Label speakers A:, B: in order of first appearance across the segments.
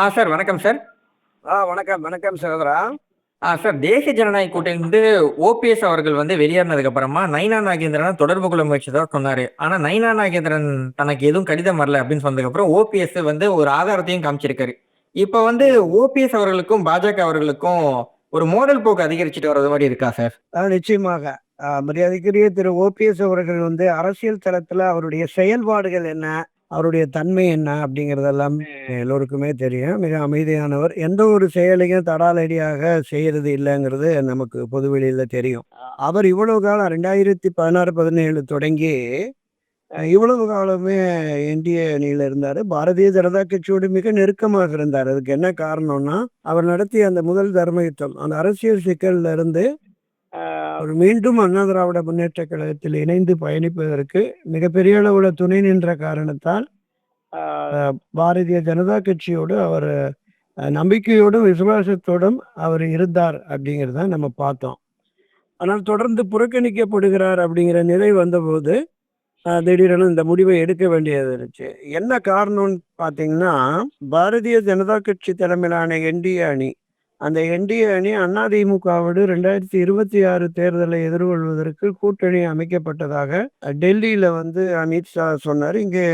A: ஆ sir வணக்கம் sir.
B: ஆ வணக்கம், வணக்கம் சகோதரா.
A: ஆ சார் தேசிய ஜனநாயக கூட்டணியிலிருந்து ஓபிஎஸ் அவர்கள் வந்து வெளியேறினதுக்கு அப்புறமா நயினா நாகேந்திரன தொடர்பு கொள்ள முயற்சித்ததா சொன்னாரு. ஆனா நயினா நாகேந்திரன் தனக்கு எதுவும் கடிதம் வரல அப்படின்னு சொன்னதுக்கு அப்புறம் ஓபிஎஸ் வந்து ஒரு ஆதாரத்தையும் காமிச்சிருக்காரு. இப்ப வந்து ஓபிஎஸ் அவர்களுக்கும், பாஜக அவர்களுக்கும் ஒரு மோதல் போக்கு அதிகரிச்சுட்டு வர்றது மாரி இருக்கா சார்?
B: ஆ நிச்சயமாக. மரியாதைக்குரிய திரு ஓபிஎஸ் அவர்கள் வந்து அரசியல் தளத்துல அவருடைய செயல்பாடுகள் என்ன? அவருடைய தன்மை என்ன? அப்படிங்கிறது எல்லாமே எல்லோருக்குமே தெரியும். மிக அமைதியானவர். எந்த ஒரு செயலையும் தடாலடியாக செய்யறது இல்லங்கிறது நமக்கு பொதுவெளியில தெரியும். அவர் இவ்வளவு காலம் 2016, 17 தொடங்கி அ இவ்வளவு காலமே என்டிஏ அணியில இருந்தாரு. பாரதிய ஜனதா கட்சியோடு மிக நெருக்கமாக இருந்தார். அதுக்கு என்ன காரணம்னா, அவர் நடத்திய அந்த முதல் தர்ம யுத்தம். அந்த அரசியல் சிக்கல்ல இருந்து அவர் மீண்டும் அண்ணா திராவிட முன்னேற்றக் கழகத்தில் இணைந்து பயணிப்பதற்கு மிகப்பெரிய அளவுல துணை நின்ற காரணத்தால், பாரதிய ஜனதா கட்சியோடு அவரு நம்பிக்கையோடும், விசுவாசத்தோடும் அவர் இருந்தார் அப்படிங்கிறத நம்ம பார்த்தோம். ஆனால் தொடர்ந்து புறக்கணிக்கப்படுகிறார் அப்படிங்கிற நிலை வந்தபோது, திடீரென இந்த முடிவை எடுக்க வேண்டியது இருந்துச்சு. என்ன காரணம்னு பார்த்தீங்கன்னா, பாரதிய ஜனதா கட்சி தலைமையிலான என்டிஏ அணி, அந்த என்டிஏ அணி அதிமுகவோடு 2026 தேர்தலை எதிர்கொள்வதற்கு கூட்டணி அமைக்கப்பட்டதாக டெல்லியில் வந்து அமித்ஷா சொன்னார் இங்கே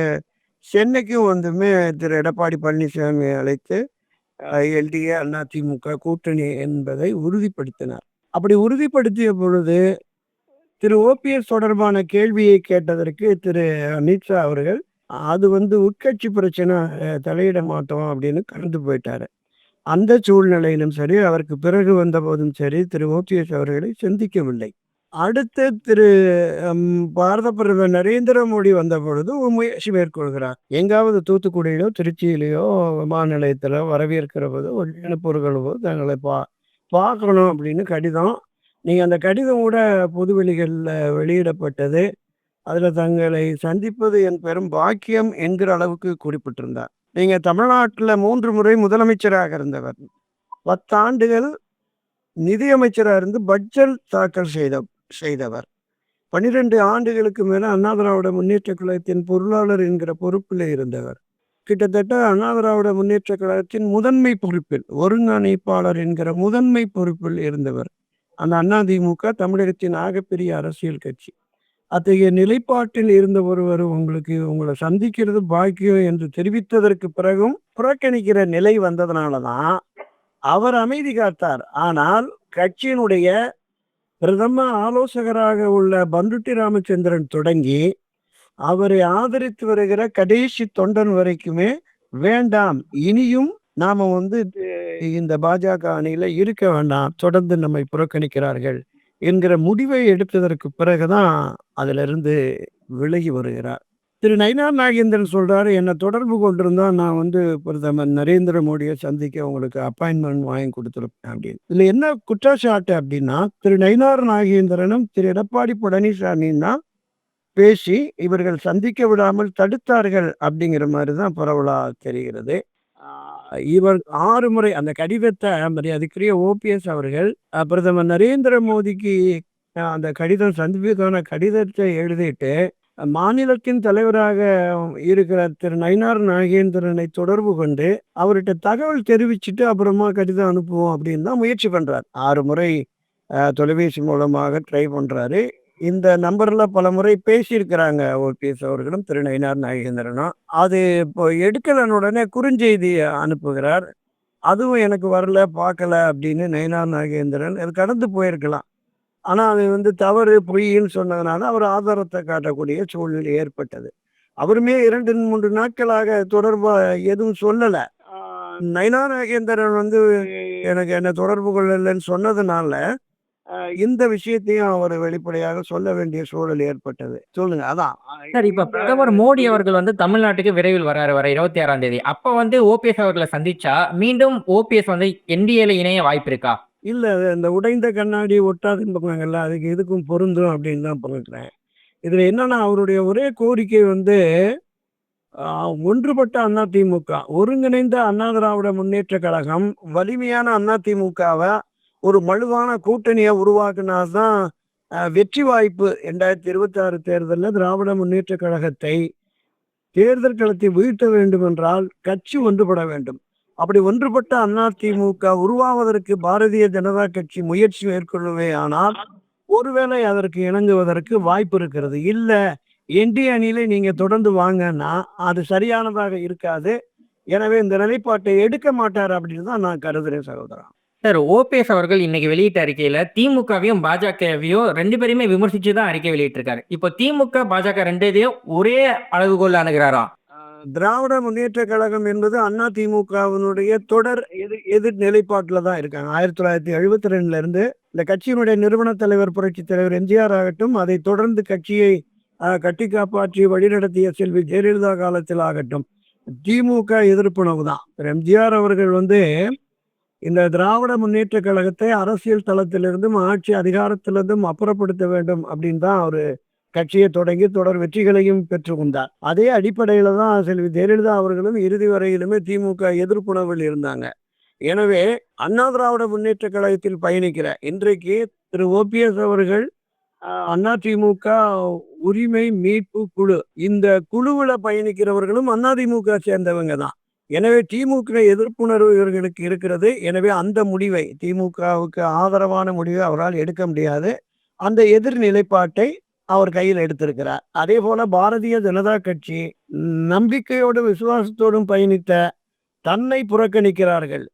B: சென்னைக்கும் வந்துமே திரு எடப்பாடி பழனிசாமி அழைத்து, எல்டிஏ, அதிமுக கூட்டணி என்பதை உறுதிப்படுத்தினார். அப்படி உறுதிப்படுத்திய பொழுது, திரு ஓபிஎஸ் தொடர்பான கேள்வியை கேட்டதற்கு திரு அமித்ஷா அவர்கள், அது வந்து உட்கட்சி பிரச்சனை தலையிட மாட்டோம் அப்படின்னு கடந்து போயிட்டாரு. அந்த சூழ்நிலையிலும் சரி, அவருக்கு பிறகு வந்தபோதும் சரி, திரு ஓபிஎஸ் அவர்களை சந்திக்கவில்லை. அடுத்து திரு பாரத பிரதமர் நரேந்திர மோடி வந்தபொழுது பொழுது முயற்சி மேற்கொள்கிறார். எங்காவது தூத்துக்குடியிலோ, திருச்சியிலேயோ விமான நிலையத்தில் வரவேற்கிற போது, ஒரு அனுப்புகிற போது தங்களை பா பார்க்கணும் அப்படின்னு கடிதம். நீங்கள் அந்த கடிதம் கூட பொதுவெளிகளில் வெளியிடப்பட்டது. அதில் தங்களை சந்திப்பது என் பெரும் பாக்கியம் என்கிற அளவுக்கு குறிப்பிட்டிருந்தார். நீங்கள் தமிழ்நாட்டில் மூன்று முறை முதலமைச்சராக இருந்தவர். 10 ஆண்டுகள் இருந்து பட்ஜெட் தாக்கல் செய்த செய்தவர். 12 ஆண்டுகளுக்கு மேலே அண்ணா திராவிட முன்னேற்ற கழகத்தின் பொருளாளர் என்கிற பொறுப்பில் இருந்தவர். கிட்டத்தட்ட அண்ணா திராவிட முன்னேற்றக் கழகத்தின் முதன்மை பொறுப்பில், ஒருங்கிணைப்பாளர் என்கிற முதன்மை பொறுப்பில் இருந்தவர். அந்த அதிமுக தமிழகத்தின் ஆகப்பெரிய அரசியல் கட்சி. அத்தகைய நிலைப்பாட்டில் இருந்த ஒருவர் உங்களுக்கு உங்களை சந்திக்கிறது பாக்கியம் என்று தெரிவித்ததற்கு பிறகும் புறக்கணிக்கிற நிலை வந்ததுனால தான், அவர் அமைதி காத்தார். ஆனால் கட்சியினுடைய பிரதம ஆலோசகராக உள்ள பண்டுட்டி ராமச்சந்திரன் தொடங்கி, அவரை ஆதரித்து வருகிற கடைசி தொண்டன் வரைக்குமே, வேண்டாம் இனியும் நாம வந்து இந்த பாஜக அணியில இருக்க வேண்டாம். தொடர்ந்து நம்மை புறக்கணிக்கிறார்கள் என்கிற முடிவை எடுத்ததற்கு பிறகு தான் அதிலிருந்து விலகி வருகிறார். திரு நயினார் நாகேந்திரன் சொல்றாரு, என்னை தொடர்பு கொண்டிருந்தா நான் வந்து பிரதமர் நரேந்திர மோடியை சந்திக்க உங்களுக்கு அப்பாயின்மெண்ட் வாங்கி கொடுத்துருப்பேன் அப்படின்னு. இதுல என்ன குற்றச்சாட்டு அப்படின்னா, திரு நயினார் நாகேந்திரனும், திரு எடப்பாடி பழனிசாமியும் தான் பேசி இவர்கள் சந்திக்க விடாமல் தடுத்தார்கள் அப்படிங்கிற மாதிரி தான் பரவலாக தெரிகிறது. இவர் ஆறு முறை அந்த கடிதத்தை மரியாதைக்குரிய ஓபிஎஸ் அவர்கள் பிரதமர் நரேந்திர மோடிக்கு அந்த கடிதம் சந்திப்புக்கான கடிதத்தை எழுதிட்டு, மாநிலத்தின் தலைவராக இருக்கிற திரு நயினார் நாகேந்திரனை தொடர்பு கொண்டு, அவர்கிட்ட தகவல் தெரிவிச்சுட்டு அப்புறமா கடிதம் அனுப்புவோம் அப்படின்னு தான் முயற்சி பண்றார். ஆறு முறை தொலைபேசி மூலமாக ட்ரை பண்றாரு. இந்த நம்பர்ல பலமுறை பேசியிருக்கிறாங்க ஓபிஎஸ் அவர்களும், திரு நயினார் நாகேந்திரனும். அது இப்போ எடுக்கலன்ன உடனே குறுஞ்செய்தி அனுப்புகிறார். அதுவும் எனக்கு வரல, பார்க்கல அப்படின்னு நயினார் நாகேந்திரன் அது கடந்து போயிருக்கலாம். ஆனா அது வந்து தவறு, பொய்ன்னு சொன்னதுனால அவர் ஆதாரத்த காட்டக்கூடிய சூழ்நிலை ஏற்பட்டது. அவருமே 2, 3 நாட்களாக தொடர்பா எதுவும் சொல்லல. நயினார் நாகேந்திரன் வந்து எனக்கு என்ன தொடர்பு கொள்ளலன்னு சொன்னதுனால, இந்த விஷயத்தையும் அவர் வெளிப்படையாக சொல்ல வேண்டிய சூழல் ஏற்பட்டது. சொல்லுங்க. அதான்.
A: சார் இப்ப பிரதமர் மோடி அவர்கள் வந்து தமிழ்நாட்டுக்கு விரைவில் வராரு வர 26ஆம் தேதி. அப்ப வந்து ஓபிஎஸ் அவர்கள சந்திச்சா, மீண்டும் ஓபிஎஸ் வந்து என்டிஏல இணைய வாய்ப்பு இருக்கா?
B: இல்ல. இந்த உடைந்த கண்ணாடி ஒட்டாதும்பாங்கல்ல, அதுக்கு இதுக்கும் பொருந்தும் அப்படின்னு தான் பார்க்கிறேன். இதுல என்னன்னா அவருடைய ஒரே கோரிக்கை வந்து, ஒன்றுபட்ட அதிமுக, ஒருங்கிணைந்த அண்ணா திராவிட முன்னேற்றக் கழகம், வலிமையான அதிமுகவ ஒரு வலுவான கூட்டணியை உருவாக்குனால்தான் வெற்றி வாய்ப்பு வெற்றி வாய்ப்பு 2026 தேர்தல்ல திராவிட முன்னேற்றக் கழகத்தை தேர்தல் களத்தில் வீழ்த்த வேண்டும் என்றால், கட்சி ஒன்றுபட வேண்டும். அப்படி ஒன்றுபட்ட அதிமுக உருவாவதற்கு பாரதிய ஜனதா கட்சி முயற்சி மேற்கொள்ளவே ஆனால் ஒருவேளை அதற்கு இணங்குவதற்கு வாய்ப்பு இருக்கிறது. இல்ல என்டிஏ அணியில நீங்க தொடர்ந்து வாங்கன்னா அது சரியானதாக இருக்காது. எனவே இந்த நிலைப்பாட்டை எடுக்க மாட்டார் அப்படின்னு தான் நான் கருதுறேன் சகோதரா.
A: சார் ஓபிஎஸ் அவர்கள் இன்னைக்கு வெளியிட்ட அறிக்கையில திமுகவையும் பாஜகவையும் ரெண்டு பேரையுமே விமர்சிச்சு தான் அறிக்கை வெளியிட்டிருக்காரு. இப்போ திமுக பாஜக ரெண்டு இதையும் ஒரே அளவுகோல் அணுகிறாரா?
B: திராவிட முன்னேற்ற கழகம் என்பது அண்ணா திமுகவினுடைய தொடர் எதிர் எதிர் நிலைப்பாட்டில் தான் இருக்காங்க. ஆயிரத்தி தொள்ளாயிரத்தி எழுபத்தி ரெண்டுல இருந்து இந்த கட்சியினுடைய நிறுவன தலைவர் புரட்சி தலைவர் எம்ஜிஆர் ஆகட்டும் அதை தொடர்ந்து கட்சியை கட்டி காப்பாற்றி வழிநடத்திய செல்வி ஜெயலலிதா காலத்தில் ஆகட்டும் திமுக எதிர்ப்புணவு தான். எம்ஜிஆர் அவர்கள் வந்து இந்த திராவிட முன்னேற்ற கழகத்தை அரசியல் தளத்திலிருந்தும் ஆட்சி அதிகாரத்திலிருந்தும் அப்புறப்படுத்த வேண்டும் அப்படின்னு தான் அவரு கட்சியை தொடங்கி தொடர் வெற்றிகளையும் பெற்று கொண்டார். அதே அடிப்படையில தான் செல்வி ஜெயலலிதா அவர்களும் இறுதி வரையிலுமே திமுக எதிர்ப்புணர்வில் இருந்தாங்க. எனவே அண்ணா திராவிட முன்னேற்ற கழகத்தில் பயணிக்கிற இன்றைக்கு திரு ஓபிஎஸ் அவர்கள் அண்ணா திமுக உரிமை மீட்பு குழு இந்த குழுவில் பயணிக்கிறவர்களும் அண்ணா திமுக சேர்ந்தவங்க தான். எனவே திமுக எதிர்ப்புணர்வு இவர்களுக்கு இருக்கிறது. எனவே அந்த முடிவை திமுகவுக்கு ஆதரவான முடிவை அவரால் எடுக்க முடியாது. அந்த எதிர் நிலைப்பாட்டை அவர் கையில் எடுத்திருக்கிறார். அதே போல பாரதிய ஜனதா கட்சி நம்பிக்கையோடும் விசுவாசத்தோடும் பயணித்த தன்னை புறக்கணிக்கிறார்கள்.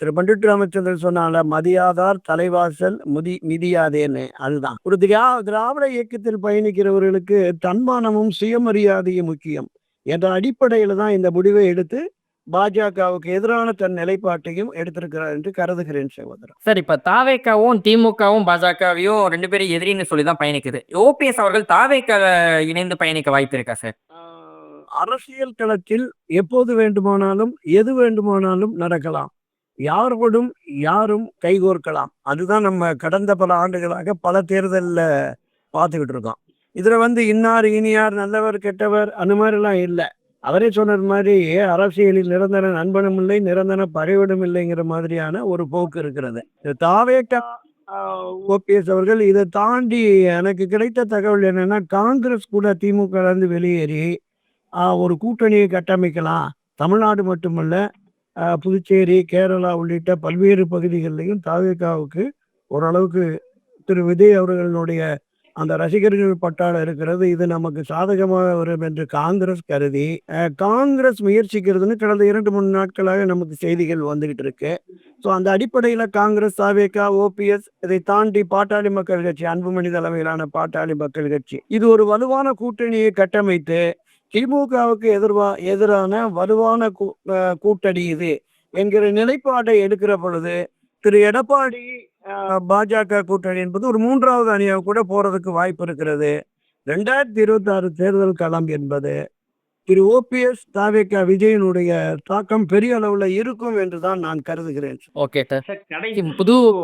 B: திரு. பண்டிட் ராமச்சந்திரன் சொன்னால மதியாதார் தலைவாசல் முதி மிதியாதேன்னு. அதுதான். ஒரு திரா திராவிட இயக்கத்தில் பயணிக்கிறவர்களுக்கு தன்மானமும் சுயமரியாதையும் முக்கியம். என்ற அடிப்படையில தான் இந்த முடிவை எடுத்து பாஜகவுக்கு எதிரான தன் நிலைப்பாட்டையும் எடுத்திருக்கிறார் என்று கருதுகிறேன் சகோதரர்.
A: சார் இப்ப தாவேக்காவும் திமுகவும் பாஜகவையும் ரெண்டு பேரும் எதிரின்னு சொல்லி தான் பயணிக்குது. ஓபிஎஸ் அவர்கள் தாவேக்க இணைந்து பயணிக்க வாய்ப்பு இருக்கா சார்?
B: அரசியல் களத்தில் எப்போது வேண்டுமானாலும் எது வேண்டுமானாலும் நடக்கலாம். யாரோடும் யாரும் கைகோர்க்கலாம். அதுதான் நம்ம கடந்த பல ஆண்டுகளாக பல தேர்தலில் பார்த்துக்கிட்டு இருக்கோம். இதுல வந்து இன்னார் இனியார் நல்லவர் கெட்டவர் அந்த மாதிரிலாம் இல்லை. அவரே சொன்னது மாதிரி அரசியலில் நிரந்தர நண்பனும் இல்லை நிரந்தர பறைவிடும் இல்லைங்கிற மாதிரியான ஒரு போக்கு இருக்கிறது. இது தாவேக்கா ஓபிஎஸ் அவர்கள் இதை தாண்டி எனக்கு கிடைத்த தகவல் என்னன்னா காங்கிரஸ் கூட திமுக இருந்து வெளியேறி ஒரு கூட்டணியை கட்டமைக்கலாம். தமிழ்நாடு மட்டுமல்ல புதுச்சேரி கேரளா உள்ளிட்ட பல்வேறு பகுதிகளிலையும் தாவேக்காவுக்கு ஓரளவுக்கு திரு விஜய் அவர்களுடைய அந்த ரசிகர்கள் பட்டாளம் இருக்கிறது. இது நமக்கு சாதகமாக வரும் என்று காங்கிரஸ் கருதி காங்கிரஸ் முயற்சிக்கிறதுன்னு கடந்த இரண்டு மூணு நாட்களாக நமக்கு செய்திகள் வந்துகிட்டு இருக்கு. ஸோ அந்த அடிப்படையில் காங்கிரஸ் சாவேகா ஓபிஎஸ் இதை தாண்டி பாட்டாளி மக்கள் கட்சி அன்புமணி தலைமையிலான பாட்டாளி மக்கள் கட்சி இது ஒரு வலுவான கூட்டணியை கட்டமைத்து திமுகவுக்கு எதிர்வா எதிரான வலுவான கூ- கூட்டணி இது என்கிற நிலைப்பாட்டை எடுக்கிற பொழுது திரு. எடப்பாடி பாஜக கூட்டணி என்பது ஒரு மூன்றாவது அணியாக கூட போறதுக்கு வாய்ப்பு இருக்கிறது. ரெண்டாயிரத்தி இருபத்தி ஆறு தேர்தல் களம் என்பது திரு ஓபிஎஸ் தாவேகா விஜயனுடைய தாக்கம் பெரிய அளவுல இருக்கும் என்றுதான் நான் கருதுகிறேன்.
A: Okay sir. கடைசி புது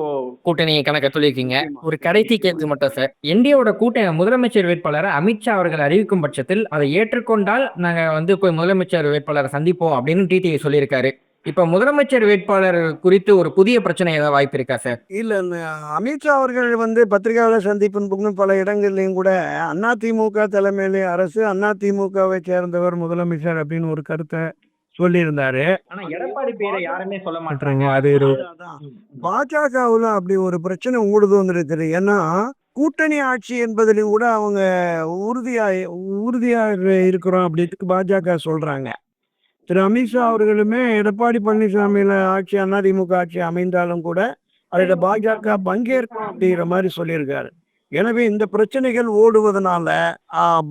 A: கூட்டணி கணக்க சொல்லியிருக்கீங்க. ஒரு கடைசி கேள்வி மட்டும் சார். என்டிஏவோட கூட்டணி முதலமைச்சர் வேட்பாளரை அமித்ஷா அவர்கள் அறிவிக்கும் பட்சத்தில் அதை ஏற்றுக்கொண்டால் நாங்க வந்து போய் முதலமைச்சர் வேட்பாளரை சந்திப்போம் அப்படின்னு டிடிவி சொல்லியிருக்காரு. இப்ப முதலமைச்சர் வேட்பாளர் குறித்து ஒரு புதிய பிரச்சனை ஏதாவது வாய்ப்பு இருக்கா சார்?
B: இல்ல அமித்ஷா அவர்கள் வந்து பத்திரிகையாளர் சந்திப்பின் பல இடங்கள்லயும் கூட அண்ணா திமுக தலைமையிலே அரசு அண்ணா திமுகவை சேர்ந்தவர் முதலமைச்சர் அப்படின்னு ஒரு கருத்தை சொல்லியிருந்தாரு.
A: ஆனா எடப்பாடி பேரை யாருமே சொல்ல
C: மாட்டாங்க. அது ஒரு
B: பாஜகவுல அப்படி ஒரு பிரச்சனை ஊடுதோன்னு இருக்குது ஏன்னா கூட்டணி ஆட்சி என்பதிலும் கூட அவங்க உறுதியா உறுதியாக இருக்கிறோம் அப்படின்னு பாஜக சொல்றாங்க. திரு அமித்ஷா அவர்களுமே எடப்பாடி பழனிசாமியில ஆட்சி அதிமுக ஆட்சி அமைந்தாலும் கூட அதில் பாஜக பங்கேற்கும் அப்படிங்கிற மாதிரி சொல்லியிருக்காரு. எனவே இந்த பிரச்சனைகள் ஓடுவதனால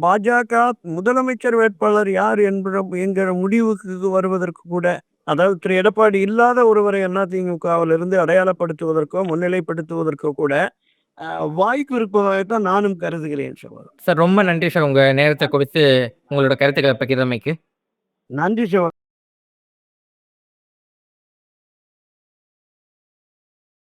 B: பாஜக முதலமைச்சர் வேட்பாளர் யார் என்ற என்கிற முடிவுக்கு வருவதற்கு கூட அதாவது திரு எடப்பாடி இல்லாத ஒருவரை அதிமுகவில் இருந்து அடையாளப்படுத்துவதற்கோ முன்னிலைப்படுத்துவதற்கோ கூட வாய்ப்பு இருப்பதாகத்தான் நானும் கருதுகிறேன் சகோதரர்.
A: சார் ரொம்ப நன்றி சார் உங்க நேரத்தை குறித்து உங்களோட கருத்துக்களை பகிர்ந்தமைக்கு.
B: நன்றி சிவா